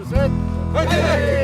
et. Hadi. Hadi.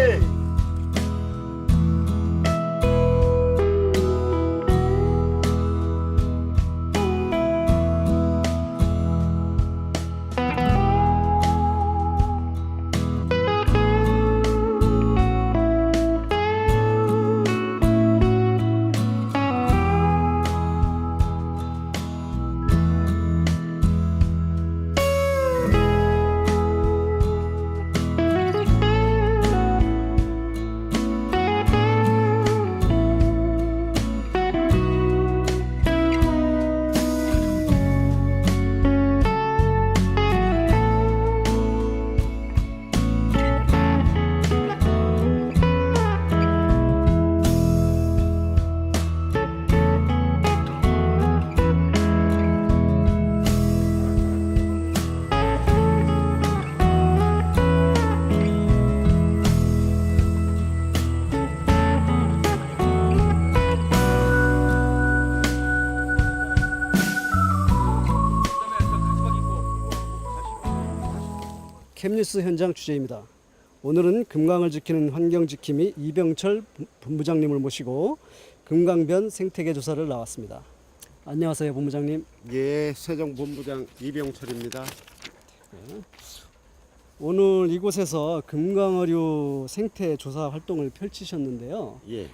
캠뉴스 현장 취재입니다. 오늘은 금강을 지키는 환경지킴이 이병철 본부장님을 모시고 금강변 생태계 조사를 나왔습니다. 안녕하세요, 본부장님. 예, 세종 본부장 이병철입니다. 오늘 이곳에서 금강어류 생태 조사 활동을 펼치셨는데요. 예,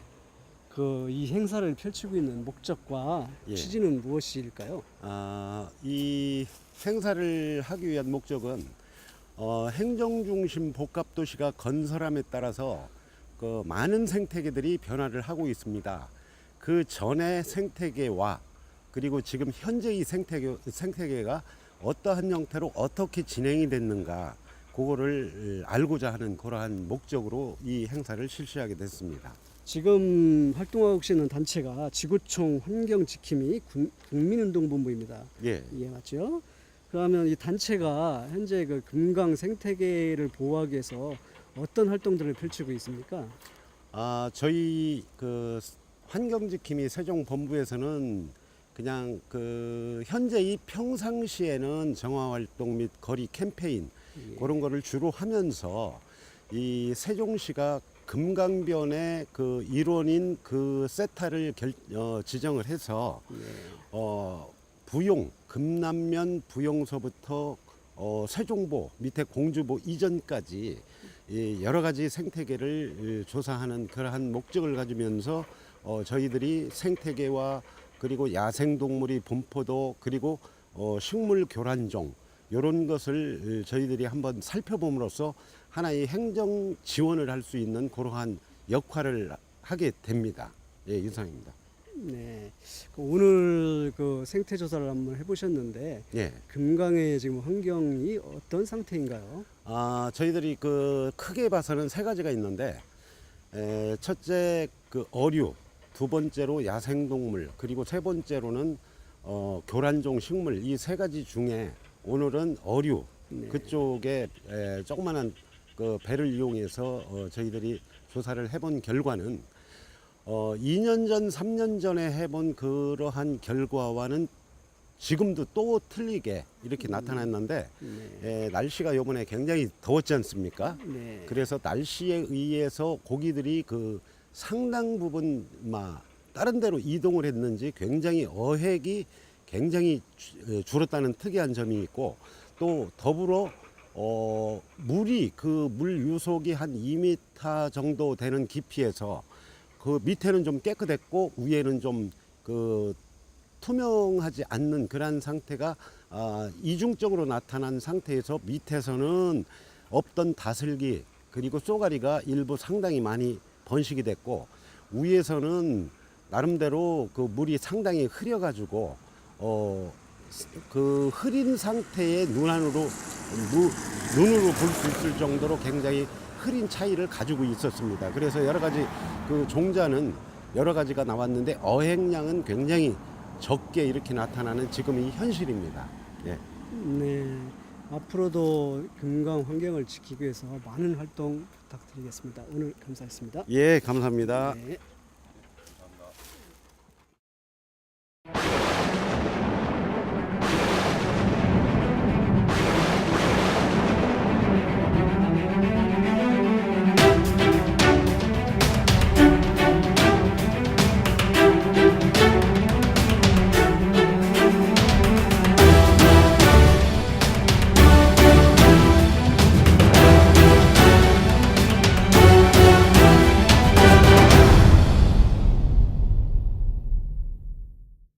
그 이 행사를 펼치고 있는 목적과 예. 취지는 무엇일까요? 아, 이 행사를 하기 위한 목적은 어, 행정 중심 복합 도시가 건설함에 따라서 그 많은 생태계들이 변화를 하고 있습니다. 그 전의 생태계와 그리고 지금 현재 이 생태계, 생태계가 어떠한 형태로 어떻게 진행이 됐는가 그거를 알고자 하는 그러한 목적으로 이 행사를 실시하게 됐습니다. 지금 활동하고 계시는 단체가 지구촌 환경지킴이 국- 국민운동본부입니다. 예, 예, 맞죠? 그러면 이 단체가 현재 그 금강 생태계를 보호하기 위해서 어떤 활동들을 펼치고 있습니까? 아, 저희 그 환경지킴이 세종본부에서는 그냥 그 현재 이 평상시에는 정화활동 및 거리 캠페인 예. 그런 거를 주로 하면서 이 세종시가 금강변의 그 일원인 그 세타를 결, 어, 지정을 해서 예. 어, 부용 금남면 부용서부터 어, 세종보 밑에 공주보 이전까지 이 여러 가지 생태계를 이, 조사하는 그러한 목적을 가지면서 어, 저희들이 생태계와 그리고 야생동물이 분포도 그리고 어, 식물 교란종 이런 것을 이, 저희들이 한번 살펴봄으로써 하나의 행정 지원을 할 수 있는 그러한 역할을 하게 됩니다. 예, 이상입니다. 네. 그 오늘 그 생태 조사를 한번 해보셨는데 예. 금강의 지금 환경이 어떤 상태인가요? 아, 저희들이 그 크게 봐서는 세 가지가 있는데 에, 첫째 그 어류, 두 번째로 야생 동물, 그리고 세 번째로는 어, 교란종 식물 이 세 가지 중에 오늘은 어류 네. 그쪽에 에, 조그마한 그 배를 이용해서 어, 저희들이 조사를 해본 결과는 어, 2년 전, 3년 전에 해본 그러한 결과와는 지금도 또 틀리게 이렇게 나타났는데 네. 에, 날씨가 이번에 굉장히 더웠지 않습니까? 네. 그래서 날씨에 의해서 고기들이 그 상당 부분 막 다른 데로 이동을 했는지 굉장히 어획이 굉장히 주- 에, 줄었다는 특이한 점이 있고 또 더불어 어, 물이 그 물 유속이 한 2m 정도 되는 깊이에서 그 밑에는 좀 깨끗했고 위에는 좀 그 투명하지 않는 그러한 상태가 아, 이중적으로 나타난 상태에서 밑에서는 없던 다슬기 그리고 쏘가리가 일부 상당히 많이 번식이 됐고 위에서는 나름대로 그 물이 상당히 흐려가지고 어, 그 흐린 상태의 눈안으로 무- 눈으로 볼 수 있을 정도로 굉장히 흐린 차이를 가지고 있었습니다. 그래서 여러 가지 그 종자는 여러 가지가 나왔는데 어획량은 굉장히 적게 이렇게 나타나는 지금 이 현실입니다. 예. 네. 앞으로도 금강 환경을 지키기 위해서 많은 활동 부탁드리겠습니다. 오늘 감사했습니다. 예, 감사합니다. 네.